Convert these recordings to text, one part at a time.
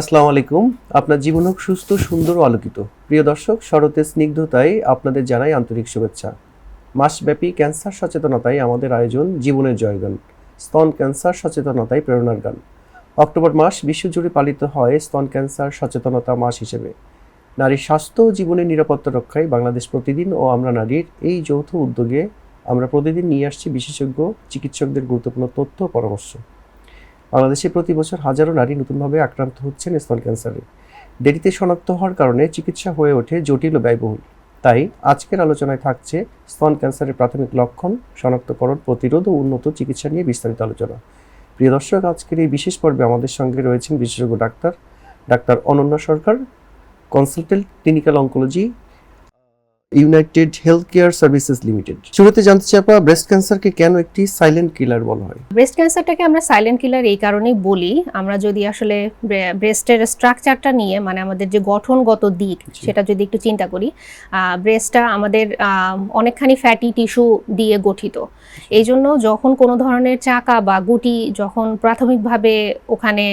আসসালামু আলাইকুম। আপনার জীবন হোক সুস্থ, সুন্দর ও আলোকিত। প্রিয় দর্শক, শরতের স্নিগ্ধতায় আপনাদের জানাই আন্তরিক শুভেচ্ছা। মাসব্যাপী ক্যান্সার সচেতনতায় আমাদের আয়োজন জীবনের জয়গান। স্তন ক্যান্সার সচেতনতায় প্রেরণার গান। অক্টোবর মাস বিশ্বজুড়ে পালিত হয় স্তন ক্যান্সার সচেতনতা মাস হিসেবে। নারীর স্বাস্থ্য ও জীবনের নিরাপত্তা রক্ষায় বাংলাদেশ প্রতিদিন ও আমরা নারীর এই যৌথ উদ্যোগে আমরা প্রতিদিন নিয়ে আসছি বিশেষজ্ঞ, চিকিৎসকদের গুরুত্বপূর্ণ তথ্য পরামর্শ। বাংলাদেশে প্রতি বছর হাজারো নারী নতুনভাবে আক্রান্ত হচ্ছেন স্তন ক্যান্সারে। দেরিতে শনাক্ত হওয়ার কারণে চিকিৎসা হয়ে ওঠে জটিল ও ব্যয়বহুল। তাই আজকের আলোচনায় থাকছে স্তন ক্যান্সারের প্রাথমিক লক্ষণ, শনাক্তকরণ, প্রতিরোধ ও উন্নত চিকিৎসা নিয়ে বিস্তারিত আলোচনা। প্রিয় দর্শক, আজকের এই বিশেষ পর্বে আমাদের সঙ্গে রয়েছেন বিশেষজ্ঞ doctor doctor Ananya Sarkar, consultant clinical oncology United Health Care Services Limited শুরুতে জানতে চাই আপনার ব্রেস্ট ক্যান্সারকে কেন একটি সাইলেন্ট কিলার বলা হয়? ব্রেস্ট ক্যান্সারটাকে আমরা সাইলেন্ট কিলার এই কারণেই বলি। আমরা যদি আসলে ব্রেস্টের স্ট্রাকচারটা নিয়ে মানে আমাদের যে গঠনগত দিক সেটা যদি একটু চিন্তা করি ব্রেস্টটা আমাদের অনেকখানি ফ্যাটি টিস্যু দিয়ে গঠিত। এই জন্য যখন কোনো ধরনের চাকা বা গুটি যখন প্রাথমিকভাবে ওখানে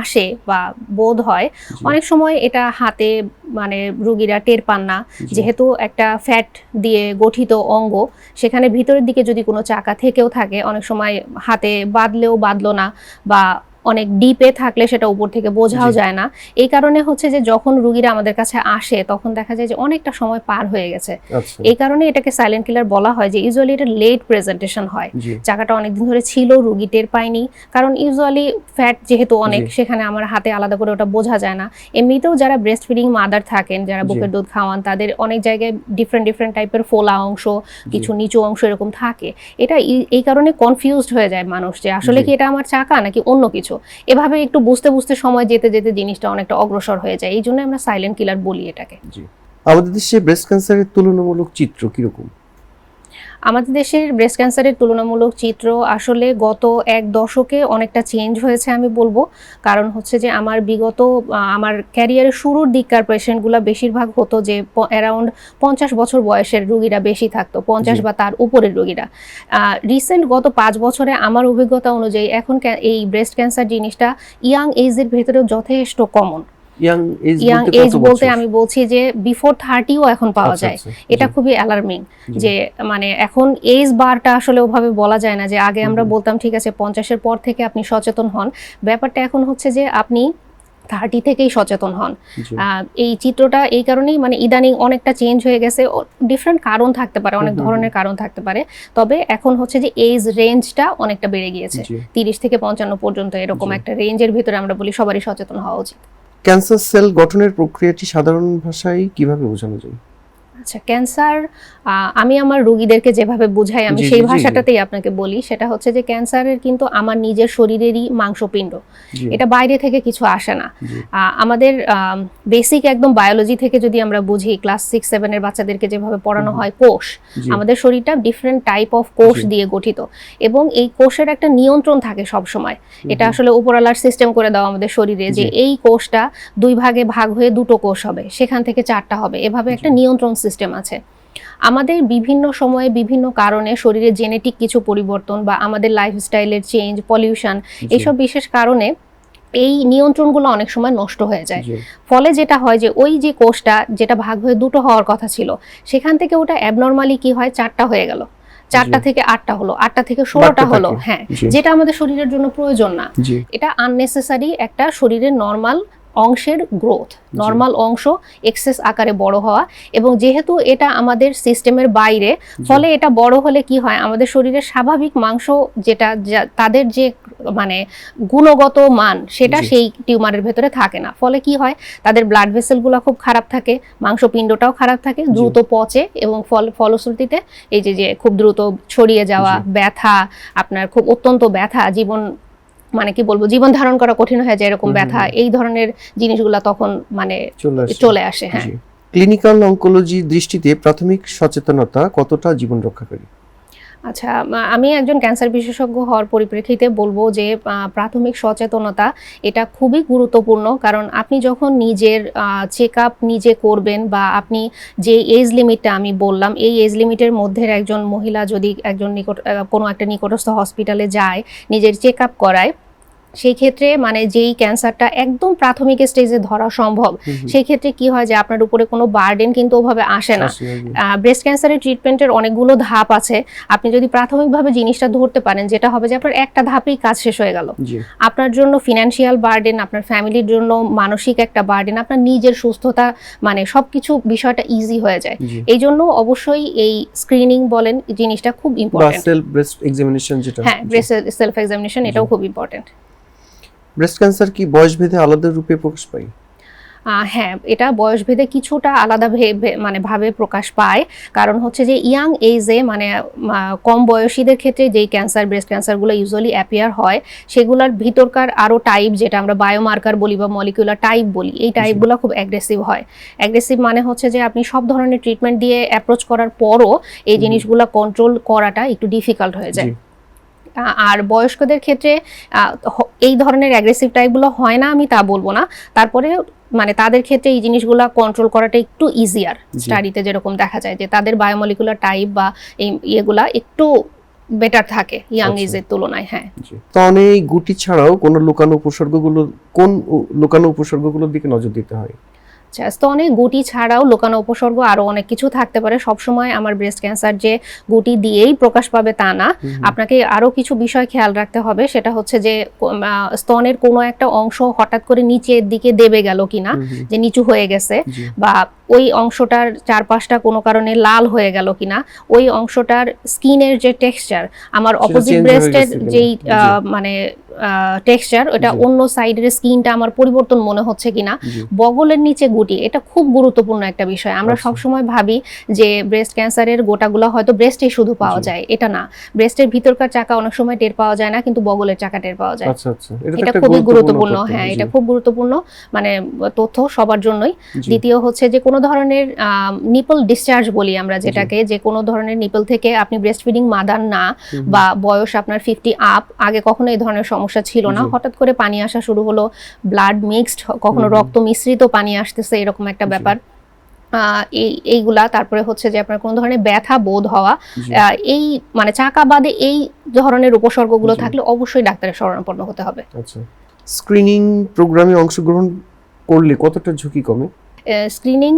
আসে বা বোধ হয় অনেক সময় এটা হাতে মানে রুগীরা টের পান না। যেহেতু একটা ফ্যাট দিয়ে গঠিত অঙ্গ সেখানে ভিতরের দিকে যদি কোনো চাকা থেকেও থাকে অনেক সময় হাতে বাঁধলেও বাঁধলো না বা অনেক ডিপে থাকলে সেটা উপর থেকে বোঝাও যায় না। এই কারণে হচ্ছে যে যখন রুগীরা আমাদের কাছে আসে তখন দেখা যায় যে অনেকটা সময় পার হয়ে গেছে। আচ্ছা। এই কারণে এটাকে সাইলেন্ট কিলার বলা হয় যে ইউজুয়ালি এটা লেট প্রেজেন্টেশন হয়। জি। চাকাটা অনেকদিন ধরে ছিল রুগী টের পায়নি। কারণ ইউজুয়ালি ফ্যাট যেহেতু অনেক সেখানে আমার হাতে আলাদা করে ওটা বোঝা যায় না। এমনিতেও যারা ব্রেস্ট ফিডিং মাদার থাকেন যারা বুকের দুধ খাওয়ান তাদের অনেক জায়গায় ডিফারেন্ট ডিফারেন্ট টাইপের ফোলা অংশ কিছু নিচু অংশ এরকম থাকে। এটা এই কারণে কনফিউজড হয়ে যায় মানুষ যে আসলে কি এটা আমার চাকা নাকি অন্য কিছু? এভাবে একটু বুঝতে বুঝতে সময় যেতে যেতে জিনিসটা অনেকটা অগ্রসর হয়ে যায়। এই জন্য আমরা সাইলেন্ট কিলার বলি এটাকে। আমাদের দেশে ব্রেস্ট ক্যান্সারের তুলনামূলক চিত্র কীরকম? আমাদের দেশের ব্রেস্ট ক্যান্সারের তুলনামূলক চিত্র আসলে গত এক দশকে অনেকটা চেঞ্জ হয়েছে আমি বলব। কারণ হচ্ছে যে আমার বিগত আমার ক্যারিয়ারের শুরুর দিককার পেশেন্টগুলো বেশিরভাগ হতো যে অ্যারাউন্ড পঞ্চাশ বছর বয়সের রুগীরা বেশি থাকতো পঞ্চাশ বা তার উপরের রুগীরা। রিসেন্ট গত পাঁচ বছরে আমার অভিজ্ঞতা অনুযায়ী এখন এই ব্রেস্ট ক্যান্সার জিনিসটা ইয়াং এজের ভেতরেও যথেষ্ট কমন ইয়াং এজ ইয়াং বলতে এজ বলতে আমি বলছি যে বিফোর থার্টিও এখন পাওয়া আচ্ছা, যায়। আচ্ছা, এটা খুবই অ্যালার্মিং যে মানে এখন এজ বারটা আসলে ওভাবে বলা যায় না যে আগে আমরা বলতাম ঠিক আছে পঞ্চাশের পর থেকে আপনি সচেতন হন। ব্যাপারটা এখন হচ্ছে যে আপনি থার্টি থেকেই সচেতন হন। এই চিত্রটা এই কারণেই মানে ইদানিং অনেকটা চেঞ্জ হয়ে গেছে। ডিফারেন্ট কারণ থাকতে পারে অনেক ধরনের কারণ থাকতে পারে। তবে এখন হচ্ছে যে এজ রেঞ্জটা অনেকটা বেড়ে গিয়েছে। তিরিশ থেকে পঞ্চান্ন পর্যন্ত এরকম একটা রেঞ্জের ভিতরে আমরা বলি সবারই সচেতন হওয়া উচিত। ক্যান্সার সেল গঠনের প্রক্রিয়াটি সাধারণ ভাষায় কীভাবে বোঝানো যায়? আচ্ছা ক্যান্সার আহ, আমি আমার রোগীদেরকে যেভাবে বুঝাই আমি সেই। ভাষাটাতেই আপনাকে বলি। সেটা হচ্ছে যে ক্যান্সারের কিন্তু আমার নিজের শরীরেরই মাংসপিণ্ড। এটা বাইরে থেকে কিছু আসে না। আমাদের বেসিক একদম বায়োলজি থেকে যদি আমরা বুঝি ক্লাস সিক্স সেভেনের বাচ্চাদেরকে যেভাবে পড়ানো হয় কোষ। আমাদের শরীরটা ডিফারেন্ট টাইপ অফ কোষ দিয়ে গঠিত। এবং এই কোষের একটা নিয়ন্ত্রণ থাকে সব সময় এটা আসলে উপরালার সিস্টেম করে দেওয়া আমাদের শরীরে যে এই কোষটা দুই ভাগে ভাগ হয়ে দুটো কোষ হবে। সেখান থেকে চারটা হবে। এভাবে একটা নিয়ন্ত্রণ সিস্টেম আছে। আমাদের বিভিন্ন সময়ে বিভিন্ন কারণে শরীরে জেনেটিক কিছু পরিবর্তন বা আমাদের লাইফস্টাইলের চেঞ্জ পলিউশন এইসব বিশেষ কারণে এই নিয়ন্ত্রণগুলো অনেক সময় নষ্ট হয়ে যায়। ফলে যেটা হয় যে ওই যে কোষটা যেটা ভাগ হয়ে দুটো হওয়ার কথা ছিল সেখান থেকে ওটা অ্যাবনর্মালি কি হয়? চারটা হয়ে গেল। চারটা থেকে আটটা হলো আটটা থেকে ষোলোটা হলো হ্যাঁ যেটা আমাদের শরীরের জন্য প্রয়োজন না। এটা আননেসেসারি একটা শরীরের নর্মাল অংশের গ্রোথ নর্মাল অংশ এক্সেস আকারে বড় হওয়া এবং যেহেতু এটা আমাদের সিস্টেমের বাইরে ফলে এটা বড় হলে কি হয়? আমাদের শরীরের স্বাভাবিক মাংস যেটা যা- তাদের যে মানে গুণগত মান সেটা সেই টিউমারের ভেতরে থাকে না। ফলে কি হয়? তাদের ব্লাড ভেসেলগুলো খুব খারাপ থাকে মাংসপিণ্ডটাও খারাপ থাকে দ্রুত পচে এবং ফল ফলশ্রুতিতে এই যে যে খুব দ্রুত ছড়িয়ে যাওয়া ব্যথা আপনার খুব অত্যন্ত ব্যথা জীবন মানে কি বলব জীবন ধারণ করা কঠিন হয়ে যায় এরকম ব্যথা। এই ধরনের জিনিসগুলো তখন মানে চলে আসে। হ্যাঁ। ক্লিনিক্যাল অঙ্কোলজি দৃষ্টিতে প্রাথমিক সচেতনতা কতটা জীবন রক্ষাকারী? আচ্ছা আমি একজন ক্যান্সার বিশেষজ্ঞ হওয়ার পরিপ্রেক্ষিতে বলব যে প্রাথমিক সচেতনতা এটা খুবই গুরুত্বপূর্ণ। কারণ আপনি যখন নিজের চেক আপ নিজে করবেন বা আপনি যে এজ লিমিটটা আমি বললাম, এই এজ লিমিটের মধ্যে একজন মহিলা যদি একজন নিকট কোনো একটা নিকটস্থ হসপিটালে যায়, নিজের চেক আপ করায় সেই ক্ষেত্রে মানে যেই ক্যান্সারটা একদম প্রাথমিক স্টেজে ধরা সম্ভব সেই ক্ষেত্রে কি হয় যে আপনার উপরে কোনো বার্ডেন কিন্তু ওভাবে আসে না। ব্রেস্ট ক্যান্সারের ট্রিটমেন্টের অনেকগুলো ধাপ আছে। আপনি যদি প্রাথমিকভাবে জিনিসটা ধরতে পারেন যেটা হবে যে আপনার একটা ধাপেই কাজ শেষ হয়ে গেল। আপনার জন্য ফিনান্সিয়াল বার্ডেন আপনার ফ্যামিলির জন্য মানসিক একটা বার্ডেন আপনার নিজের সুস্থতা মানে সবকিছু বিষয়টা ইজি হয়ে যায়। এই জন্য অবশ্যই এই স্ক্রিনিং বলেন জিনিসটা খুব ইম্পর্টেন্ট সেলফ ব্রেস্ট এক্সামিনেশন যেটা। হ্যাঁ ব্রেস্ট সেলফ এক্সামিনেশন এটাও খুব ইম্পর্টেন্ট ব্রেস্ট ক্যান্সার কি বয়স ভেদে আলাদা রূপে প্রকাশ পায়? হ্যাঁ এটা বয়সভেদে কিছুটা আলাদা মানে ভাবে প্রকাশ পায়। কারণ হচ্ছে যে ইয়াং এজে মানে কম বয়সীদের ক্ষেত্রে যেই ক্যান্সার ব্রেস্ট ক্যান্সারগুলো ইউজুয়ালি অ্যাপিয়ার হয় সেগুলোর ভিতরকার আরও টাইপ যেটা আমরা বায়োমার্কার বলি বা মলিকুলার টাইপ বলি এই টাইপগুলো খুব অ্যাগ্রেসিভ হয়। অ্যাগ্রেসিভ মানে হচ্ছে যে আপনি সব ধরনের ট্রিটমেন্ট দিয়ে অ্যাপ্রোচ করার পরও এই জিনিসগুলো কন্ট্রোল করাটা একটু ডিফিকাল্ট হয়ে যায়। আর বয়স্কদের ক্ষেত্রে এই ধরনের অ্যাগ্রেসিভ টাইপগুলো হয় না আমি তা বলব না তারপরে মানে তাদের ক্ষেত্রে এই জিনিসগুলো কন্ট্রোল করাটা একটু ইজিয়ার। স্টাডিতে যেরকম দেখা যায় যে তাদের বায়োমলিকুলার টাইপ বা এই ইয়েগুলা একটু বেটার থাকে ইয়াং আচ্ছা। এজের তুলনায় হ্যাঁ এই গুটি ছাড়াও কোন লুকানো উপসর্গগুলো কোন লুকানো উপসর্গগুলোর দিকে নজর দিতে হয় আচ্ছা স্তনে গুটি ছাড়াও লোকানো উপসর্গ আরও অনেক কিছু থাকতে পারে। সবসময় আমার ব্রেস্ট ক্যান্সার যে গুটি দিয়েই প্রকাশ পাবে তা না। আপনাকে আরও কিছু বিষয় খেয়াল রাখতে হবে। সেটা হচ্ছে যে স্তনের কোনো একটা অংশ হঠাৎ করে নিচের দিকে দেবে গেল কিনা যে নিচু হয়ে গেছে বা ওই অংশটার চারপাশটা কোনো কারণে লাল হয়ে গেল কিনা ওই অংশটার স্কিনের যে টেক্সচার আমার অপোজিট ব্রেস্টের যেই মানে টেক্সচার ওটা অন্য সাইডের স্কিনটা আমার পরিবর্তন মনে হচ্ছে কিনা বগলের নিচে গুটি এটা খুব গুরুত্বপূর্ণ একটা বিষয়। আমরা আচ্ছা। সবসময় ভাবি যে ব্রেস্ট ক্যান্সারের গোটাগুলো হয়তো ব্রেস্টে শুধু পাওয়া যায় এটা না। ব্রেস্টের ভিতরকার চাকা অনেক সময় টের পাওয়া যায় না কিন্তু বগলের চাকা টের পাওয়া যায়। আচ্ছা আচ্ছা। এটা খুবই গুরুত্বপূর্ণ হ্যাঁ এটা খুব গুরুত্বপূর্ণ মানে তথ্য সবার জন্যই। দ্বিতীয় হচ্ছে যে কোনো ধরনের নিপল ডিসচার্জ বলি আমরা যেটাকে যে কোনো ধরনের নিপল থেকে আপনি ব্রেস্ট ফিডিং মাদার না বা বয়স আপনার ফিফটি আপ আগে কখনো এই ধরনের সমস্যা ছিল না। হঠাৎ করে পানি আসা শুরু হলো ব্লাড মিক্সড কখনো রক্ত মিশ্রিত পানি আসতেছে এরকম একটা ব্যাপার। এই এইগুলা তারপরে হচ্ছে যে আপনার কোনো ধরনের ব্যথা বোধ হওয়া এই মানে চাকা বাদে এই ধরনের উপসর্গগুলো থাকলে অবশ্যই ডাক্তারের শরণাপন্ন হতে হবে। আচ্ছা। স্ক্রিনিং প্রোগ্রামে অংশগ্রহণ করলে কতটা ঝুঁকি কমে? স্ক্রিনিং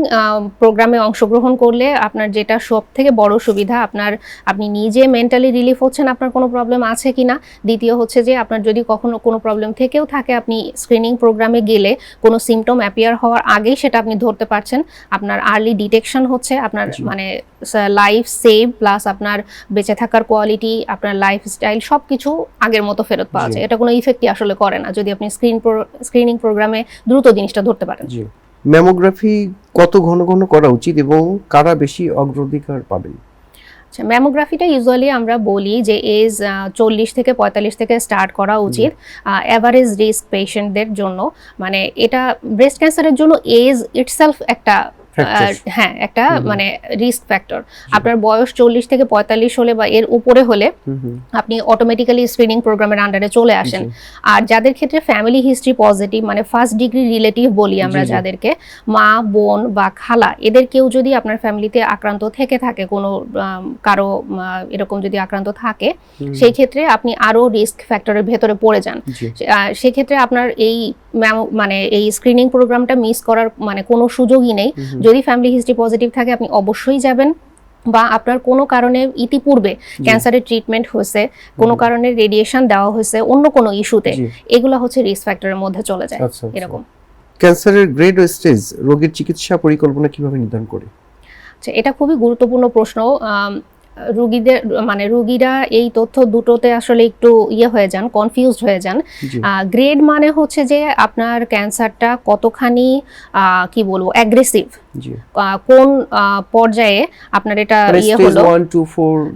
প্রোগ্রামে অংশগ্রহণ করলে আপনার যেটা সব থেকে বড় সুবিধা আপনার আপনি নিজে মেন্টালি রিলিফ হচ্ছেন আপনার কোনো প্রবলেম আছে কিনা। দ্বিতীয় হচ্ছে যে আপনার যদি কখনো কোনো প্রবলেম থেকেও থাকে আপনি স্ক্রিনিং প্রোগ্রামে গেলে কোনো সিমটম অ্যাপিয়ার হওয়ার আগেই সেটা আপনি ধরতে পারছেন। আপনার আর্লি ডিটেকশন হচ্ছে আপনার মানে লাইফ সেভ প্লাস আপনার বেঁচে থাকার কোয়ালিটি আপনার লাইফস্টাইল সব কিছু আগের মতো ফেরত পাওয়া যায়। এটা কোনো ইফেক্টই আসলে করে না যদি আপনি স্ক্রিন স্ক্রিনিং প্রোগ্রামে দ্রুত জিনিসটা ধরতে পারেন। ম্যামোগ্রাফি কত ঘন ঘন করা উচিত এবং কারা বেশি অগ্রাধিকার পাবেন? আচ্ছা ম্যামোগ্রাফিটা ইউজুয়ালি আমরা বলি যে এজ চল্লিশ থেকে পঁয়তাল্লিশ থেকে স্টার্ট করা উচিত অ্যাভারেজ রিস্ক পেশেন্টদের জন্য। মানে এটা ব্রেস্ট ক্যান্সারের জন্য এজ ইটসেলফ একটা হ্যাঁ একটা। মানে রিস্ক ফ্যাক্টর আপনার বয়স চল্লিশ থেকে পঁয়তাল্লিশ হলে বা এর উপরে হলে আপনি অটোমেটিক্যালি স্ক্রিনিং প্রোগ্রামের আন্ডারে চলে আসেন। আর যাদের ক্ষেত্রে ফ্যামিলি হিস্ট্রি পজিটিভ মানে ফার্স্ট ডিগ্রি রিলেটিভ বলি আমরা। যাদেরকে মা বোন বা খালা এদের কেউ যদি আপনার ফ্যামিলিতে আক্রান্ত থেকে থাকে কোনো কারও এরকম যদি আক্রান্ত থাকে সেই ক্ষেত্রে আপনি আরও রিস্ক ফ্যাক্টরের ভেতরে পড়ে যান। সেক্ষেত্রে আপনার এই মানে এই স্ক্রিনিং প্রোগ্রামটা মিস করার মানে কোনো সুযোগই নেই। যদি ফ্যামিলি হিস্ট্রি পজিটিভ থাকে আপনি অবশ্যই যাবেন। বা আপনার কোনো কারণে ইতিপূর্বে ক্যান্সারের ট্রিটমেন্ট হয়েছে কোনো কারণে রেডিয়েশন দেওয়া হয়েছে অন্য কোনো ইস্যুতে এগুলো হচ্ছে রিস্ক ফ্যাক্টরের মধ্যে চলে যায় আচ্ছা আচ্ছা। এরকম। ক্যান্সারের গ্রেড ও স্টেজ রোগীর চিকিৎসা পরিকল্পনা কীভাবে নির্ধারণ করে? আচ্ছা এটা খুবই গুরুত্বপূর্ণ প্রশ্ন। রুগীদের মানে রুগীরা এই তথ্য দুটোতে আসলে একটু ইয়ে হয়ে যান কনফিউজড হয়ে যান। গ্রেড মানে হচ্ছে যে আপনার ক্যান্সারটা কতখানি কি বলব অ্যাগ্রেসিভ কোন পর্যায়ে আপনার এটা ইয়ে হলো?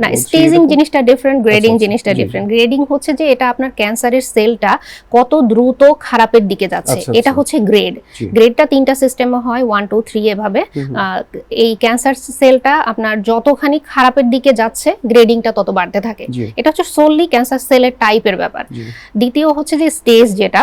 না স্টেজিং জিনিসটা ডিফারেন্ট গ্রেডিং আচ্ছা, জিনিসটা জি, জি। ডিফারেন্ট গ্রেডিং হচ্ছে যে এটা আপনার ক্যান্সারের সেলটা কত দ্রুত খারাপের দিকে যাচ্ছে। আচ্ছা, এটা আচ্ছা। হচ্ছে গ্রেড গ্রেডটা তিনটা সিস্টেমে হয় ওয়ান টু থ্রি এভাবে। এই ক্যান্সার সেলটা আপনার যতখানি খারাপের দিকে যাচ্ছে গ্রেডিংটা তত বাড়তে থাকে। এটা হচ্ছে সোললি ক্যান্সার সেলের টাইপের ব্যাপার। দ্বিতীয় হচ্ছে যে স্টেজ যেটা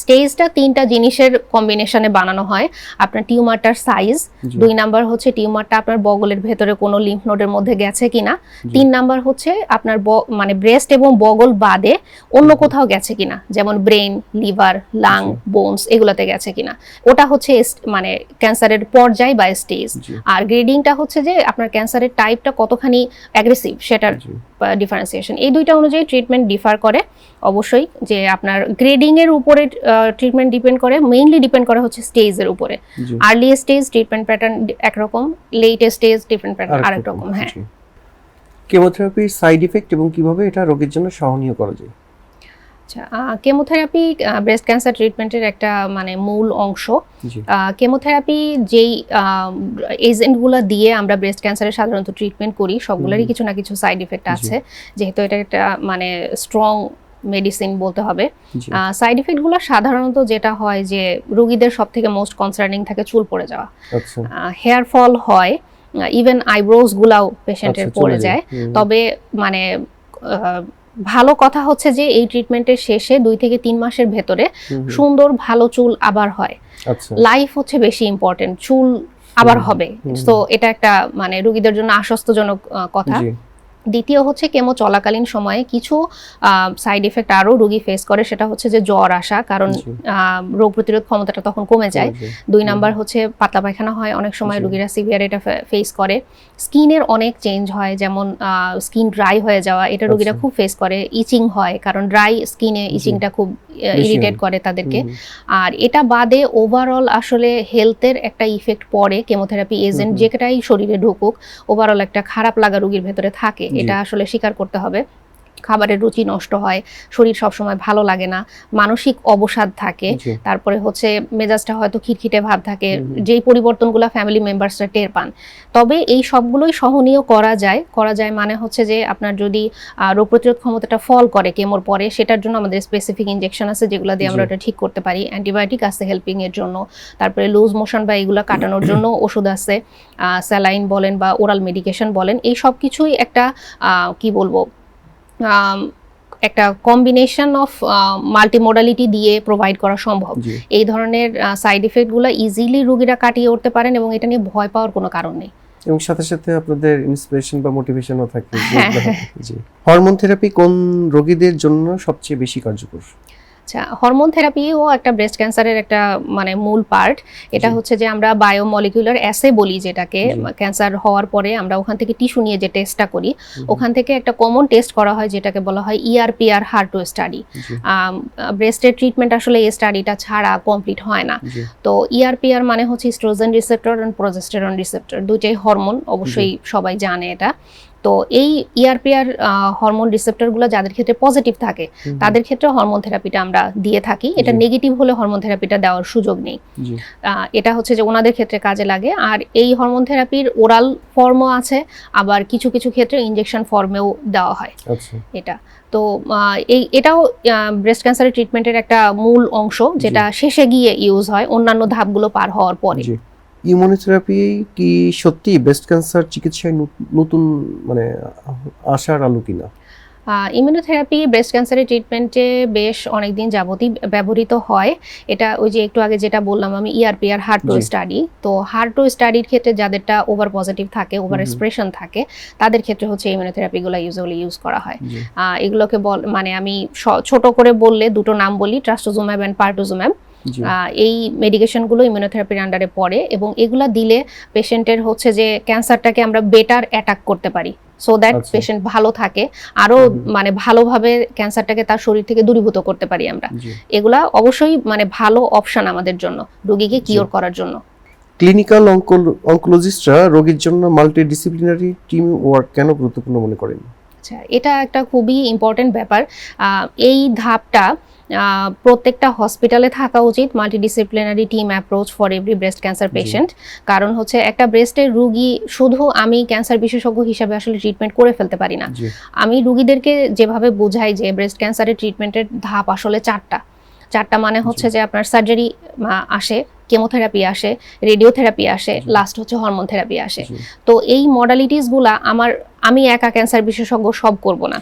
স্টেজটা তিনটা জিনিসের কম্বিনেশনে বানানো হয়। আপনার টিউমারটার সাইজ দুই নাম্বার হচ্ছে টিউমারটা আপনার বগলের ভেতরে কোনো লিম্ফ নোডের মধ্যে গেছে কিনা। তিন নাম্বার হচ্ছে আপনার মানে ব্রেস্ট এবং বগল বাদে অন্য কোথাও গেছে কিনা। যেমন ব্রেন লিভার লাং বোনস এগুলোতে গেছে কিনা। ওটা হচ্ছে মানে ক্যান্সারের পর্যায় বা স্টেজ আর গ্রেডিংটা হচ্ছে যে আপনার ক্যান্সারের টাইপটা কতখানি অ্যাগ্রেসিভ সেটার ডিফারেন্সিয়েশন এই দুইটা অনুযায়ী ট্রিটমেন্ট ডিফার করে। অবশ্যই যে আপনার গ্রেডিং এর উপরে ট্রিটমেন্ট ডিপেন্ড করে মেইনলি ডিপেন্ড করে হচ্ছে স্টেজের উপরে। আর্লি স্টেজ ট্রিটমেন্ট প্যাটার্ন একরকম লেট স্টেজ ট্রিটমেন্ট প্যাটার্ন আরেক রকম হ্যাঁ। কেমোথেরাপির সাইড ইফেক্ট এবং কীভাবে এটা রোগীর জন্য সহনীয় করা যায়? আচ্ছা কেমোথেরাপি ব্রেস্ট ক্যান্সার ট্রিটমেন্টের একটা মানে মূল অংশ। কেমোথেরাপি যেই এজেন্টগুলো দিয়ে আমরা ব্রেস্ট ক্যান্সারের সাধারণত ট্রিটমেন্ট করি সবগুলোরই কিছু না কিছু সাইড ইফেক্ট আছে। যেহেতু এটা একটা মানে স্ট্রং মেডিসিন বলতে হবে। সাইড ইফেক্টগুলো সাধারণত যেটা হয় যে রোগীদের সব থেকে মোস্ট কনসার্নিং থাকে চুল পড়ে যাওয়া। আচ্ছা। হেয়ার ফল হয় ইভেন আইব্রোজ গুলাও পেশেন্টের আচ্ছা, পড়ে যায়। তবে মানে ভালো কথা হচ্ছে যে এই ট্রিটমেন্টের শেষে দুই থেকে তিন মাসের ভেতরে সুন্দর ভালো চুল আবার হয়। আচ্ছা। লাইফ হচ্ছে বেশি ইম্পর্টেন্ট চুল আবার হবে। তো এটা একটা মানে রোগীদের জন্য আশ্বস্তজনক কথা। দ্বিতীয় হচ্ছে কেমো চলাকালীন সময়ে কিছু সাইড এফেক্ট আরও রোগী ফেস করে সেটা হচ্ছে যে জ্বর আসা কারণ রোগ প্রতিরোধ ক্ষমতাটা তখন কমে যায়। দুই নাম্বার হচ্ছে পাতলা পায়খানা হয় অনেক সময়। রোগীরা সিভিয়ার এটা ফেস করে। স্কিনের অনেক চেঞ্জ হয় যেমন স্কিন ড্রাই হয়ে যাওয়া এটা রোগীরা আচ্ছা। খুব ফেস করে। ইচিং হয় কারণ ড্রাই স্কিনে ইচিংটা খুব ইরিটেট করে তাদেরকে। আর এটা বাদে ওভারঅল আসলে হেলথের একটা ইফেক্ট পড়ে কেমোথেরাপি এজেন্ট যেটাই শরীরে ঢুকুক ওভারঅল একটা খারাপ লাগা রোগীর ভেতরে থাকে। এটা আসলে স্বীকার করতে হবে। খাবারের রুচি নষ্ট হয় শরীর সবসময় ভালো লাগে না মানসিক অবসাদ থাকে তারপরে হচ্ছে মেজাজটা হয়তো খিটখিটে ভাব থাকে। যেই পরিবর্তনগুলো ফ্যামিলি মেম্বার্সরা টের পান তবে এই সবগুলোই সহনীয় করা যায় করা যায় মানে হচ্ছে যে আপনার যদি রোগ প্রতিরোধ ক্ষমতাটা ফল করে কেমোর পরে সেটার জন্য আমাদের স্পেসিফিক ইনজেকশন আছে যেগুলো দিয়ে আমরা। ওটা ঠিক করতে পারি অ্যান্টিবায়োটিক আছে হেল্পিং এর জন্য তারপরে লুজ মোশন বা এগুলো কাটানোর জন্য ওষুধ আছে স্যালাইন বলেন বা ওরাল মেডিকেশন বলেন এই সব কিছুই একটা আহ, কি বলব একটা কম্বিনেশন অফ মাল্টিমোডালিটি দিয়ে প্রোভাইড করা সম্ভব। এই ধরনের সাইড এফেক্টগুলো ইজিলি রুগীরা কাটিয়ে উঠতে পারেন এবং এটা নিয়ে ভয় পাওয়ার কোনো কারণ নেই। এবং সাথে সাথে আপনাদের ইন্সপিরেশন বা মোটিভেশনও থাকে। হ্যাঁ, যেগুলো হয়। জি। হরমোন থেরাপি কোন রোগীদের জন্য সবচেয়ে বেশি কার্যকর? আচ্ছা হরমোন থেরাপিও একটা ব্রেস্ট ক্যান্সারের একটা মানে মূল পার্ট এটা হচ্ছে যে আমরা বায়োমলিকুলার অ্যাসে বলি যেটাকে। ক্যান্সার হওয়ার পরে আমরা ওখান থেকে টিস্যু নিয়ে যে টেস্টটা করি ওখান থেকে একটা কমন টেস্ট করা হয় যেটাকে বলা হয় E ইআরপিআর হার্টো স্টাডি জি। ব্রেস্টের ট্রিটমেন্ট আসলে এই স্টাডিটা ছাড়া কমপ্লিট হয় না। তো ইআরপিআর মানে হচ্ছে oestrogen receptor and progesterone receptor দুইটাই হরমোন অবশ্যই সবাই জানে এটা। তো এই ইআরপিআর হরমোন রিসেপ্টরগুলো যাদের ক্ষেত্রে পজিটিভ থাকে তাদের ক্ষেত্রে হরমোন থেরাপিটা আমরা দিয়ে থাকি। এটা নেগেটিভ হলে হরমোন থেরাপিটা দেওয়ার সুযোগ নেই। এটা হচ্ছে যে ওনাদের ক্ষেত্রে কাজে লাগে। আর এই হরমোন থেরাপির ওরাল ফর্মও আছে আবার কিছু কিছু ক্ষেত্রে ইনজেকশন ফর্মেও দেওয়া হয়। আচ্ছা। এটা। তো এই এটাও ব্রেস্ট ক্যান্সারের ট্রিটমেন্টের একটা মূল অংশ যেটা শেষে গিয়ে ইউজ হয় অন্যান্য ধাপগুলো পার হওয়ার পরে। ইমিউনোথেরাপি কি সত্যি ব্রেস্ট ক্যান্সার চিকিৎসায় নতুন মানে আশার আলো কিনা? ইমিউনোথেরাপি ব্রেস্ট ক্যান্সারের ট্রিটমেন্টে বেশ অনেকদিন যাবতই ব্যবহৃত হয়। এটা ওই যে একটু আগে যেটা বললাম আমি E ইআরপিআর হার্ট টু স্টাডি তো হার্টো স্টাডির ক্ষেত্রে যাদেরটা ওভার পজিটিভ থাকে ওভার। এক্সপ্রেশন থাকে তাদের ক্ষেত্রে হচ্ছে ইমিউনোথেরাপিগুলো ইউজুয়ালি ইউজ করা হয়। এগুলোকে বল মানে আমি ছোট করে বললে দুটো নাম বলি ট্রাস্টোজোম্যাব অ্যান্ড পার্টোজোম্যাব এই মেডিকেশনগুলো ইমিউনোথেরাপির আন্ডারে পড়ে এবং এগুলা দিলে পেশেন্টের হচ্ছে যে ক্যান্সারটাকে আমরা বেটার অ্যাটাক করতে পারি। So that. পেশেন্ট ভালো থাকে। আরও মানে ভালোভাবে ক্যান্সারটাকে তার শরীর থেকে দূরীভূত করতে পারি আমরা। এগুলা অবশ্যই মানে ভালো অপশন আমাদের জন্য রোগীকে কিওর করার জন্য। ক্লিনিক্যাল অঙ্কোলজিস্টরা রোগীর জন্য মাল্টিডিসিপ্লিনারি টিম ওয়ার্ক কেন গুরুত্বপূর্ণ মনে করেন? আচ্ছা এটা একটা খুবই ইম্পর্টেন্ট ব্যাপার। এই ধাপটা প্রত্যেকটা হসপিটালে থাকা উচিত multidisciplinary team approach for every breast cancer patient কারণ হচ্ছে একটা ব্রেস্টের রুগী শুধু আমি ক্যান্সার বিশেষজ্ঞ হিসাবে আসলে ট্রিটমেন্ট করে ফেলতে পারি না। আমি রুগীদেরকে যেভাবে বোঝাই যে ব্রেস্ট ক্যান্সারের ট্রিটমেন্টের ধাপ আসলে চারটা। চারটা মানে হচ্ছে যে আপনার সার্জারি আসে কেমোথেরাপি আসে রেডিওথেরাপি আসে লাস্ট হচ্ছে হরমোন থেরাপি আসে। তো এই মডালিটিসগুলা আমার আমি একা ক্যান্সার বিশেষজ্ঞ সব করব না।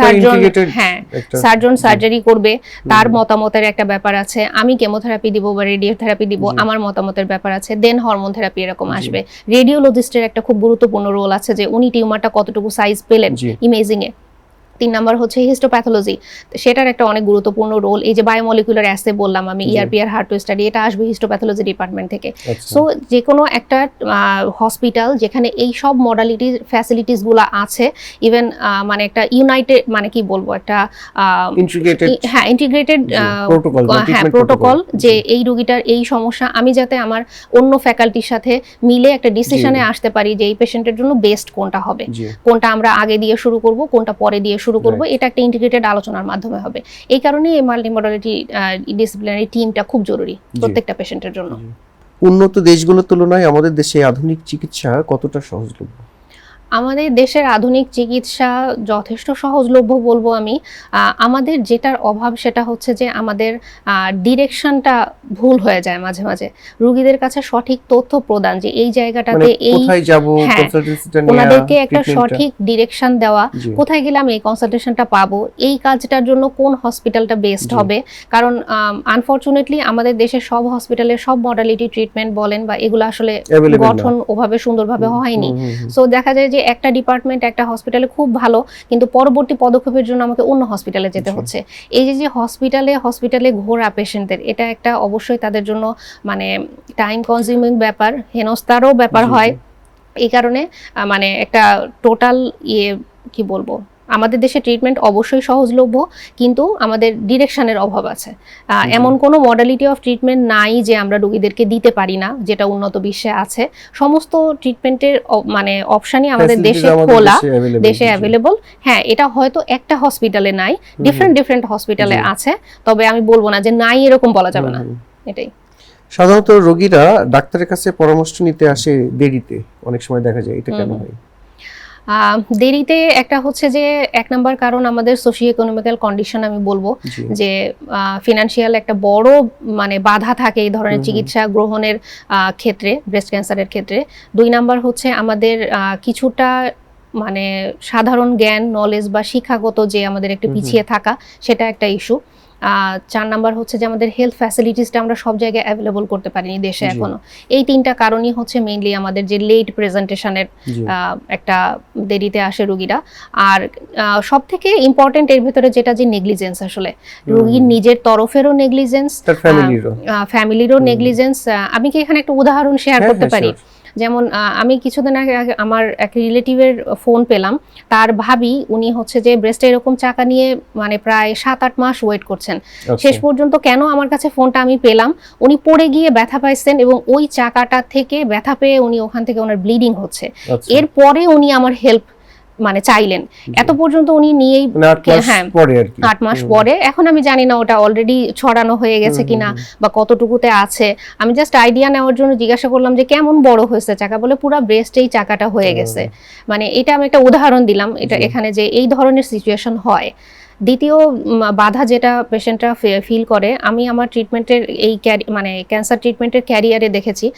সার্জন হ্যাঁ সার্জন সার্জারি করবে তার মতামতের একটা ব্যাপার আছে। আমি কেমোথেরাপি দিব বা রেডিওথেরাপি দিব। আমার মতামতের ব্যাপার আছে। দেন হরমোন থেরাপি এরকম। আসবে। রেডিওলজিস্টের একটা খুব গুরুত্বপূর্ণ রোল আছে যে উনি টিউমারটা কতটুকু সাইজ পেলেন ইমেজিং এ তিন নাম্বার হচ্ছে হিস্টোপ্যাথোলজি সেটার একটা অনেক গুরুত্বপূর্ণ রোল এই যে বায়োমলিকুলার অ্যাসে বললাম আমি। ইআরপিআর হার্ট স্টাডি এটা আসবে হিস্টোপ্যাথোলজি ডিপার্টমেন্ট থেকে। আচ্ছা। সো যে কোনো একটা হসপিটাল যেখানে এই সব মডালিটি ফ্যাসিলিটিসগুলো আছে ইভেন মানে একটা ইউনাইটেড মানে কি বলব একটা হ্যাঁ ইন্টিগ্রেটেড হ্যাঁ প্রোটোকল যে এই রুগীটার এই সমস্যা আমি যাতে আমার অন্য ফ্যাকাল্টির সাথে মিলে একটা ডিসিশনে আসতে পারি যে এই পেশেন্টের জন্য বেস্ট কোনটা হবে। কোনটা আমরা আগে দিয়ে শুরু করব কোনটা পরে দিয়ে শুরু করব এটা একটা ইন্টিগ্রেটেড আলোচনার মাধ্যমে হবে। এই কারণে এই মাল্টি মডালিটি ডিসিপ্লিনারি টিমটা খুব জরুরি প্রত্যেকটা পেশেন্টের জন্য। উন্নত দেশগুলোর তুলনায় আমাদের দেশে আধুনিক চিকিৎসা কতটা সহজলভ্য? আমাদের দেশের আধুনিক চিকিৎসা যথেষ্ট সহজলভ্য বলব আমি। আহ, আমাদের যেটার অভাব সেটা হচ্ছে যে আমাদের ডিরেকশনটা ভুল হয়ে যায় মাঝে মাঝে। রুগীদের কাছে সঠিক তথ্য প্রদান যে এই মানে জায়গাটাতে এই কোথায় যাব হ্যাঁ, ওনাদেরকে একটা সঠিক ডিরেকশন দেওয়া কোথায় গেলে আমি এই কনসালটেশনটা পাবো এই কাজটার জন্য কোন হসপিটালটা বেস্ট হবে? কারণ আনফরচুনেটলি আমাদের দেশের সব হসপিটালে সব মডালিটি ট্রিটমেন্ট বলেন বা এগুলো আসলে গঠন ওভাবে সুন্দরভাবে হয়নি। সো দেখা যায় যে একটা ডিপার্টমেন্ট একটা হসপিটালে খুব ভালো কিন্তু পরবর্তী পদক্ষেপের জন্য আমাকে অন্য হসপিটালে যেতে হচ্ছে। এই যে যে হসপিটালে হসপিটালে ঘোরা পেশেন্টদের এটা একটা অবশ্যই তাদের জন্য মানে টাইম কনজিউমিং ব্যাপার হেনস্তারও ব্যাপার হয়। এই কারণে মানে একটা টোটাল ইয়ে কি বলব? আমাদের দেশে ট্রিটমেন্ট অবশ্যই সহজলভ্য কিন্তু আমাদের ডিরেকশনের অভাব আছে। এমন কোনো মডালিটি অফ ট্রিটমেন্ট নাই যে আমরা রোগীদেরকে দিতে পারি না যেটা উন্নত বিশ্বে আছে। সমস্ত ট্রিটমেন্টের মানে অপশনই আমাদের দেশে খোলা দেশে। অ্যাভেলেবল হ্যাঁ এটা হয়তো একটা হসপিটালে নাই ডিফারেন্ট ডিফারেন্ট হসপিটালে আছে তবে আমি বলব না যে নাই এরকম বলা যাবে না। এটাই। সাধারণত রোগীরা ডাক্তারের কাছে পরামর্শ নিতে আসে দেরিতে অনেক সময় দেখা যায় এটা কেন হয়? দেরিতে একটা হচ্ছে যে এক নাম্বার কারণ আমাদের সোশিও ইকোনমিক্যাল কন্ডিশন আমি বলব যে ফিনান্সিয়াল একটা বড় মানে বাধা থাকে এই ধরনের। চিকিৎসা গ্রহণের ক্ষেত্রে ব্রেস্ট ক্যান্সারের ক্ষেত্রে দুই নাম্বার হচ্ছে আমাদের কিছুটা মানে সাধারণ জ্ঞান নলেজ বা শিক্ষাগত যে আমাদের একটু। পিছিয়ে থাকা সেটা একটা ইস্যু চার নাম্বার হচ্ছে যে আমাদের হেলথ ফ্যাসিলিটিসটা আমরা সব জায়গায় অ্যাভেলেবল করতে পারিনি দেশে এখনও। এই তিনটা কারণই হচ্ছে মেইনলি আমাদের যে লেট প্রেজেন্টেশনের একটা দেরিতে আসে রুগীরা। আর সব থেকে ইম্পর্টেন্ট এর ভেতরে যেটা যে নেগলিজেন্স আসলে। রুগীর নিজের তরফেরও নেগলিজেন্স ফ্যামিলিরও। নেগলিজেন্স আমি কি এখানে একটা উদাহরণ শেয়ার হ্যাঁ, করতে হ্যাঁ, পারি. যেমন আমি কিছুদিন আগে আগে আমার এক রিলেটিভের ফোন পেলাম তার ভাবি উনি হচ্ছে যে ব্রেস্টে এরকম চাকা নিয়ে মানে প্রায় সাত আট মাস ওয়েট করছেন আচ্ছা। শেষ পর্যন্ত কেন আমার কাছে ফোনটা আমি পেলাম উনি পড়ে গিয়ে ব্যথা পাইছেন এবং ওই চাকাটা থেকে ব্যথা পেয়ে উনি ওখান থেকে ওনার ব্লিডিং হচ্ছে আচ্ছা। এরপরে উনি আমার হেল্প মানে চাইলেন। এত পর্যন্ত উনি নিয়েই মানে আট মাস হ্যাঁ, পরে আর কি। আট মাস পরে। এখন আমি জানি না ওটা অলরেডি ছড়ানো হয়ে গেছে কিনা বা কতটুকুতে আছে। আমি জাস্ট আইডিয়া নেওয়ার জন্য জিজ্ঞাসা করলাম যে কেমন বড় হয়েছে চাকা? বলে পুরো ব্রেস্টেই চাকাটা হয়ে গেছে। মানে এটা আমি একটা উদাহরণ দিলাম। এটা এখানে যে এই ধরনের সিচুয়েশন হয়। দ্বিতীয় বাধা যেটা পেশেন্টরা ফিল করে আমি আমার ট্রিটমেন্টের এই ক্যারি- মানে ক্যান্সার ট্রিটমেন্টের ক্যারিয়ারে দেখেছি।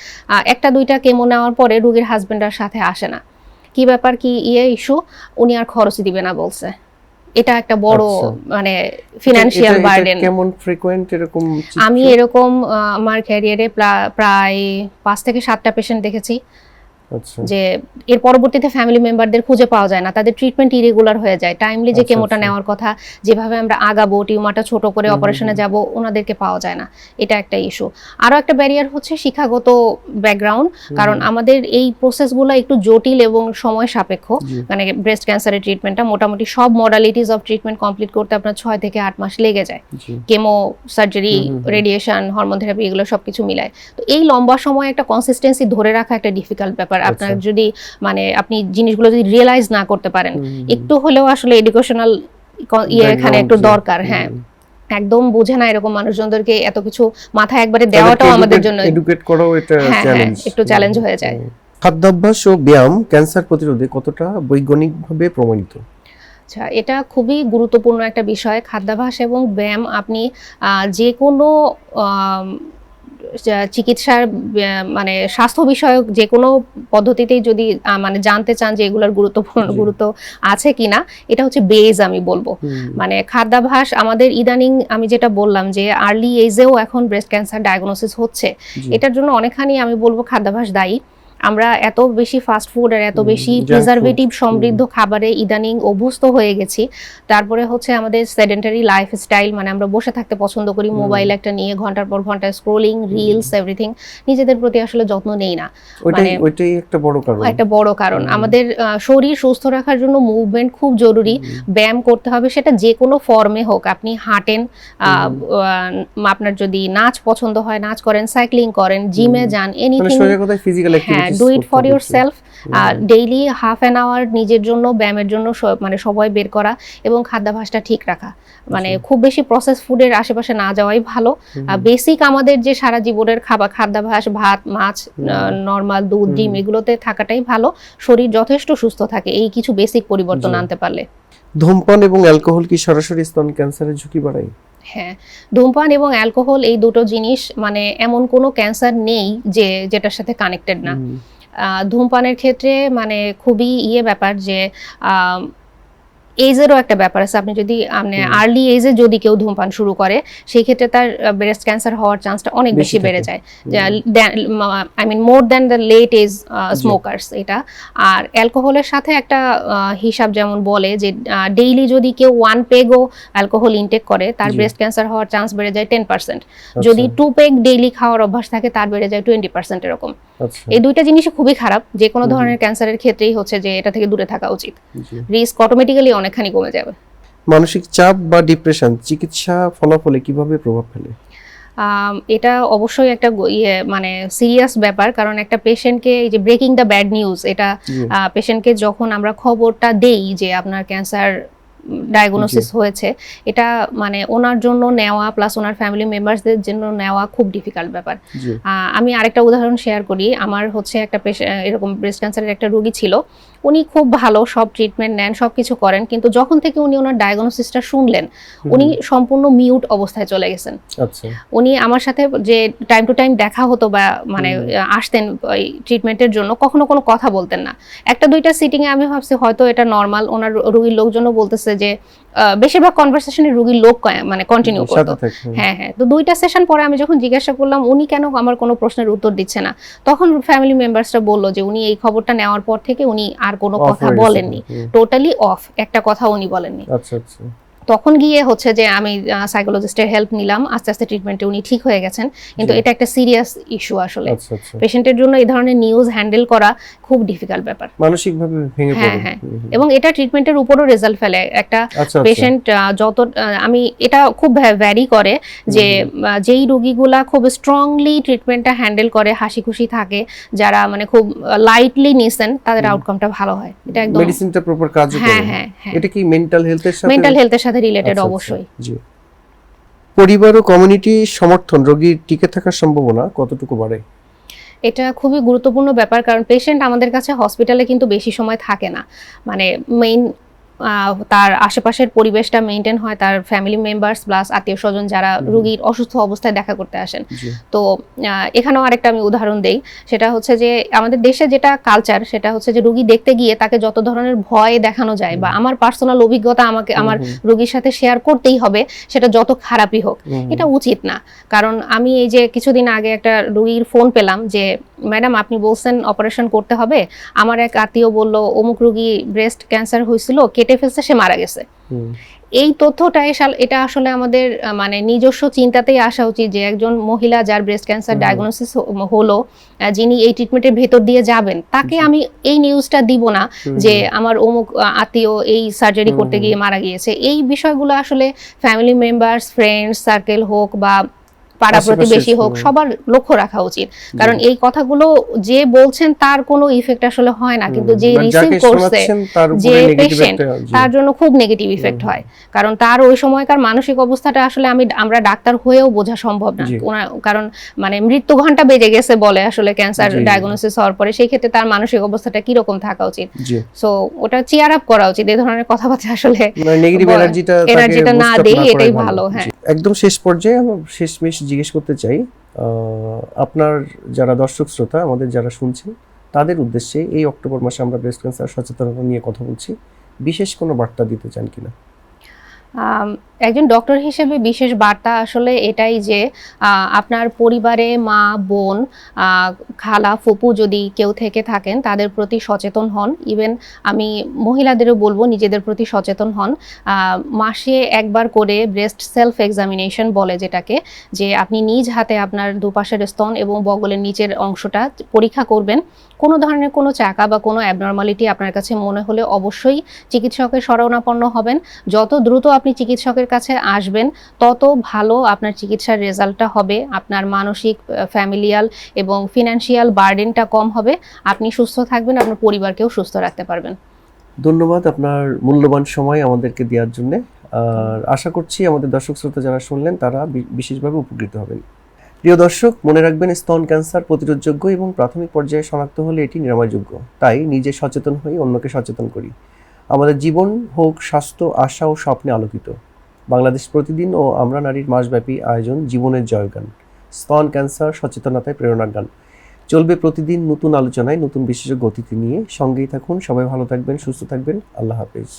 একটা দুইটা কেমো নেওয়ার পরে রুগীর হাজবেন্ডার সাথে আসে না। কি ব্যাপার কি ইয়ে ইস্যু উনি আর খরচ দিবে না বলছে। এটা একটা বড় আচ্ছা। মানে ফিনান্সিয়াল বার্ডেন কেমন ফ্রিকোয়েন্ট এরকম আমি এরকম আমার ক্যারিয়ারে প্রায় পাঁচ থেকে সাতটা পেশেন্ট দেখেছি। যে এর পরবর্তীতে ফ্যামিলি মেম্বারদের খুঁজে পাওয়া যায় না তাদের ট্রিটমেন্ট ইরেগুলার হয়ে যায়। টাইমলি যে আচ্ছা, কেমোটা আচ্ছা। নেওয়ার কথা যেভাবে আমরা আগাবো টিউমারটা ছোট করে অপারেশনে যাব ওনাদেরকে পাওয়া যায় না। এটা একটা ইস্যু আরও একটা ব্যারিয়ার হচ্ছে শিক্ষাগত ব্যাকগ্রাউন্ড কারণ আমাদের এই প্রসেসগুলো একটু জটিল এবং সময় সাপেক্ষ। মানে ব্রেস্ট ক্যান্সারের ট্রিটমেন্টটা মোটামুটি সব মডালিটিস অফ ট্রিটমেন্ট কমপ্লিট করতে আপনার ছয় থেকে আট মাস লেগে যায়। Chemo surgery. Radiation hormone therapy এগুলো সবকিছু মিলায়। তো এই লম্বা সময় একটা কনসিস্টেন্সি ধরে রাখা একটা ডিফিকাল্ট ব্যাপার আপনার আচ্ছা। যদি মানে আপনি জিনিসগুলো যদি রিয়েলাইজ না করতে পারেন একটু হলেও আসলে এডুকেশনাল ইয়ে এখানে একটু দরকার হ্যাঁ। একদম বোঝে না এরকম মানুষজনদেরকে এত কিছু মাথায় একবারে দেওয়াটাও আমাদের জন্য educate করাও এটা হ্যাঁ, হ্যাঁ, চ্যালেঞ্জ একটু challenge হয়ে যায়। খাদ্যাভ্যাস ও ব্যায়াম ক্যান্সার প্রতিরোধে কতটা বৈজ্ঞানিকভাবে প্রমাণিত? আচ্ছা এটা খুবই গুরুত্বপূর্ণ একটা বিষয়। খাদ্যাভ্যাস এবং ব্যায়াম আপনি যে কোনো চিকিৎসার মানে স্বাস্থ্য বিষয়ক যে কোনো পদ্ধতিতেই যদি মানে জানতে চান যে এগুলোর গুরুত্বপূর্ণ গুরুত্ব আছে কিনা এটা হচ্ছে বেজ আমি বলব। মানে খাদ্যাভাস আমাদের ইদানিং আমি যেটা বললাম যে আর্লি এজেও এখন ব্রেস্ট ক্যান্সার ডায়াগনোসিস হচ্ছে। এটার জন্য অনেকখানি আমি বলব খাদ্যাভাস দায়ী। আমরা এত বেশি ফাস্ট ফুড আর এত বেশি প্রিজারভেটিভ সমৃদ্ধ খাবারে ইদানিং অভ্যস্ত হয়ে গেছি। তারপরে হচ্ছে আমাদের সেডেন্টারি লাইফ স্টাইল মানে আমরা বসে থাকতে পছন্দ করি মোবাইল একটা নিয়ে ঘণ্টার পর ঘণ্টা স্ক্রোলিং রিলস এভরিথিং নিজেদের প্রতি আসলে যত্ন নেই না। মানে- ওইটাই একটা বড় কারণ। একটা বড় কারণ। আমাদের শরীর সুস্থ রাখার জন্য মুভমেন্ট খুব জরুরি। ব্যায়াম করতে হবে সেটা যে কোনো ফর্মে হোক। আপনি হাঁটেন আপনার যদি নাচ পছন্দ হয় নাচ করেন সাইক্লিং করেন জিমে যান এনিথিং ফিজিক্যাল হ্যাঁ do it for yourself আর ডেইলি হাফ অ্যান আওয়ার নিজের জন্য ব্যায়ামের জন্য মানে সময় বের করা এবং খাদ্যাভ্যাসটা ঠিক রাখা। মানে আচ্ছা। খুব বেশি প্রসেস ফুডের আশেপাশে না যাওয়াই ভালো। বেসিক আমাদের যে সারা জীবনের খাবার খাদ্যাভ্যাস ভাত মাছ। নর্মাল দুধ ডিম এগুলোতে থাকাটাই ভালো। শরীর যথেষ্ট সুস্থ থাকে এই কিছু বেসিক পরিবর্তন আনতে পারলে। ধূমপান এবং অ্যালকোহল কি সরাসরি স্তন ক্যান্সারের ঝুঁকি বাড়ায়? হ্যাঁ ধূমপান এবং অ্যালকোহল এই দুটো জিনিস মানে এমন কোনো ক্যান্সার নেই যে যেটার সাথে কানেক্টেড না। আহ, ধূমপানের ক্ষেত্রে মানে খুবই ইয়ে ব্যাপার যে এজেরও একটা ব্যাপার আছে। আপনি যদি মানে। আর্লি এজে যদি কেউ ধূমপান শুরু করে সেই ক্ষেত্রে তার ব্রেস্ট ক্যান্সার হওয়ার চান্সটা অনেক বেশি বেড়ে যায়। I mean more than the late age smokers এটা। আর অ্যালকোহলের সাথে একটা হিসাব যেমন বলে যে ডেইলি যদি কেউ ওয়ান পেগও অ্যালকোহল ইনটেক করে তার ব্রেস্ট ক্যান্সার হওয়ার চান্স বেড়ে যায় টেন পার্সেন্ট আচ্ছা, যদি টু পেগ ডেইলি খাওয়ার অভ্যাস থাকে তার বেড়ে যায় টোয়েন্টি পার্সেন্ট এরকম। এই দুইটা জিনিসই খুবই খারাপ যে কোনো ধরনের ক্যান্সারের ক্ষেত্রেই হচ্ছে যে এটা থেকে দূরে থাকা উচিত। রিস্ক অটোমেটিক্যালি অনেকখানি কমে যাবে। মানসিক চাপ বা ডিপ্রেশন চিকিৎসা ফলাফলে কীভাবে প্রভাব ফেলে? এটা অবশ্যই একটা ইয়ে মানে সিরিয়াস ব্যাপার কারণ একটা পেশেন্টকে এই যে ব্রেকিং দ্য ব্যাড নিউজ এটা পেশেন্টকে যখন আমরা খবরটা দেই যে আপনার ক্যান্সার ডায়াগনোসিস হয়েছে। এটা মানে ওনার জন্য নেওয়া প্লাস ওনার ফ্যামিলি মেম্বারসদের জন্য নেওয়া খুব ডিফিকাল্ট ব্যাপার। আহ, আমি আরেকটা উদাহরণ শেয়ার করি। আমার হচ্ছে একটা এরকম ব্রেস্ট ক্যান্সারের একটা রোগী ছিল। উনি খুব ভালো সব ট্রিটমেন্ট নেন সব কিছু করেন কিন্তু যখন থেকে উনি ওনার ডায়াগনোসিসটা শুনলেন উনি সম্পূর্ণ মিউট অবস্থায় চলে গেছেন। আচ্ছা। উনি আমার সাথে যে টাইম টু টাইম দেখা হতো বা মানে আসতেন ওই ট্রিটমেন্টের জন্য কখনো কোনো কথা বলতেন না। একটা দুইটা সিটিংয়ে আমি ভাবছি হয়তো এটা নর্মাল ওনার রুগীর লোকজনও বলতেছে যে বেশিরভাগ কনভারসেশনে রোগী লোক মানে কন্টিনিউ করতো। হ্যাঁ। হ্যাঁ তো দুইটা সেশন পরে আমি যখন জিজ্ঞাসা করলাম উনি কেন আমার কোনো প্রশ্নের উত্তর দিচ্ছে না? তখন ফ্যামিলি মেম্বার্সরা বলল যে উনি এই খবরটা নেওয়ার পর থেকে উনি আর কোনো কথা বলেননি। টোটালি অফ একটা কথা উনি বলেননি। আচ্ছা আচ্ছা। তখন গিয়ে হচ্ছে যে আমি সাইকোলজিস্টের হেল্প নিলাম। আস্তে আস্তে ট্রিটমেন্টে উনি ঠিক হয়ে গেছেন। কিন্তু এটা একটা সিরিয়াস ইস্যু আসলে। আচ্ছা আচ্ছা। পেশেন্টের জন্য এই ধরনের নিউজ হ্যান্ডেল করা খুব ডিফিকাল্ট ব্যাপার। মানসিক ভাবে ভেঙে হ্যাঁ, পড়ে। হ্যাঁ। হুম। এবং এটা ট্রিটমেন্টের উপরও রেজাল্ট ফেলে। একটা আচ্ছা আচ্ছা। পেশেন্ট যত আমি এটা খুব ভ্যারি করে যে যেই রোগীগুলা খুব স্ট্রংলি ট্রিটমেন্টটা হ্যান্ডেল করে হাসি খুশি থাকে যারা মানে খুব লাইটলি নিছেন তাদের। আউটকামটা ভালো হয়। এটা একদম মেডিসিনটা প্রপার কাজ করে। হ্যাঁ হ্যাঁ। হ্যাঁ এটা কি মেন্টাল হেলথের সাথে? মেন্টাল হেলথের সাথে রিলেটেড আচ্ছা, আচ্ছা, অবশ্যই। জি। পরিবার ও কমিউনিটি সমর্থন রোগীর টিকে থাকার সম্ভাবনা কতটুকু বাড়ে? এটা খুবই গুরুত্বপূর্ণ ব্যাপার কারণ পেশেন্ট আমাদের কাছে হসপিটালে কিন্তু বেশি সময় থাকে না। মানে মেইন তার আশেপাশের পরিবেশটা মেনটেন হয় তার ফ্যামিলি মেম্বার্স প্লাস আত্মীয় স্বজন যারা। রোগীর অসুস্থ অবস্থায় দেখা করতে আসেন। তো এখানেও আরেকটা আমি উদাহরণ দেই সেটা হচ্ছে যে আমাদের দেশে যেটা কালচার সেটা হচ্ছে যে রোগী দেখতে গিয়ে তাকে যত ধরনের ভয় দেখানো যায় বা আমার পার্সোনাল অভিজ্ঞতা আমাকে আমার রোগীর সাথে শেয়ার করতেই হবে সেটা যত খারাপই হোক এটা উচিত না। কারণ আমি এই যে কিছুদিন আগে একটা রুগীর ফোন পেলাম যে ম্যাডাম আপনি বলছেন অপারেশন করতে হবে। আমার এক আত্মীয় বলল অমুক রুগী ব্রেস্ট ক্যান্সার হয়েছিল কেটে ফেলছে সে মারা গেছে। এই তথ্যটা এটা আসলে আমাদের মানে নিজস্ব চিন্তাতেই আসা উচিত যে একজন মহিলা যার ব্রেস্ট ক্যান্সার। ডায়াগনোসিস হলো যিনি এই ট্রিটমেন্টের ভেতর দিয়ে যাবেন তাকে আমি এই নিউজটা দিব না যে আমার অমুক আত্মীয় এই সার্জারি করতে গিয়ে মারা গিয়েছে। এই বিষয়গুলো আসলে ফ্যামিলি মেম্বার্স ফ্রেন্ডস সার্কেল হোক বা পাড়া প্রতিবেশী হোক সবার লক্ষ্য রাখা উচিত। কারণ এই কথাগুলো যে বলছেন তার কোনো ইফেক্ট আসলে হয় না। কিন্তু যে রিসিভ করছে যে জি, তার জন্য খুব নেগেটিভ ইফেক্ট হয়। কারণ তার ওই সময়কার মানসিক অবস্থাটা আসলে আমি আমরা ডাক্তার হয়েও বোঝা সম্ভব না। কারণ মানে মৃত্যু ঘণ্টা বেজে গেছে বলে আসলে ক্যান্সার। ডায়াগনোসিস হওয়ার পরে সেই ক্ষেত্রে তার মানসিক অবস্থাটা কীরকম থাকা উচিত। সো ওটা চেয়ার আপ করা উচিত। এই ধরনের কথাবার্তা আসলে মানে নেগেটিভ বলা- এনার্জিটা না দেই, এটাই ভালো, হ্যাঁ। একদম শেষ পর্যায়ে আমার শেষমেশ জিজ্ঞেস করতে চাই আপনার যারা দর্শক শ্রোতা, আমাদের যারা শুনছেন, তাদের উদ্দেশ্যে এই অক্টোবর মাসে আমরা ব্রেস্ট ক্যান্সার সচেতনতা নিয়ে কথা বলছি। বিশেষ কোনো বার্তা দিতে চান কিনা? একজন ডক্টর হিসেবে বিশেষ বার্তা আসলে এটাই যে আপনার পরিবারে মা, বোন খালা, ফুপু যদি কেউ থেকে থাকেন তাদের প্রতি সচেতন হন। ইভেন আমি মহিলাদেরও বলব নিজেদের প্রতি সচেতন হন। মাসে একবার করে ব্রেস্ট সেলফ এক্সামিনেশন বলে যেটাকে, যে আপনি নিজ হাতে আপনার দুপাশের স্তন এবং বগলের নিচের অংশটা পরীক্ষা করবেন। কোনো ধরনের কোনো চাকা বা কোনো অ্যাবনর্মালিটি আপনার কাছে মনে হলে অবশ্যই চিকিৎসকের শরণাপন্ন হবেন। যত দ্রুত আপনি চিকিৎসকের কাছে আসবেন, তত ভালো আপনার চিকিৎসার রেজাল্টটা হবে। আপনার মানসিক ফ্যামিলিয়াল এবং ফিনান্সিয়াল বার্ডেনটা কম হবে। আপনি সুস্থ থাকবেন, আপনার পরিবারকেও সুস্থ রাখতে পারবেন। ধন্যবাদ আপনার মূল্যবান সময় আমাদেরকে দেওয়ার জন্য। আর আশা করছি আমাদের দর্শক শ্রোতা যারা শুনলেন, তারা বিশেষভাবে উপকৃত হবেন। প্রিয় দর্শক, মনে রাখবেন স্তন ক্যান্সার প্রতিরোধযোগ্য এবং প্রাথমিক পর্যায়ে শনাক্ত হলে এটি নিরাময়যোগ্য। তাই নিজে সচেতন হয়ে অন্যকে সচেতন করি। আমাদের জীবন হোক, স্বাস্থ্য, আশা ও স্বপ্নে আলোকিত। বাংলাদেশ প্রতিদিন ও আমরা নারীর মাসব্যাপী আয়োজন জীবনের জয়গান। স্তন ক্যান্সার সচেতনতায় প্রেরণার গান। চলবে প্রতিদিন নতুন আলোচনায়, নতুন বিশেষজ্ঞ অতিথি নিয়ে। সঙ্গেই থাকুন। সবাই ভালো থাকবেন, সুস্থ থাকবেন। আল্লাহ হাফেজ।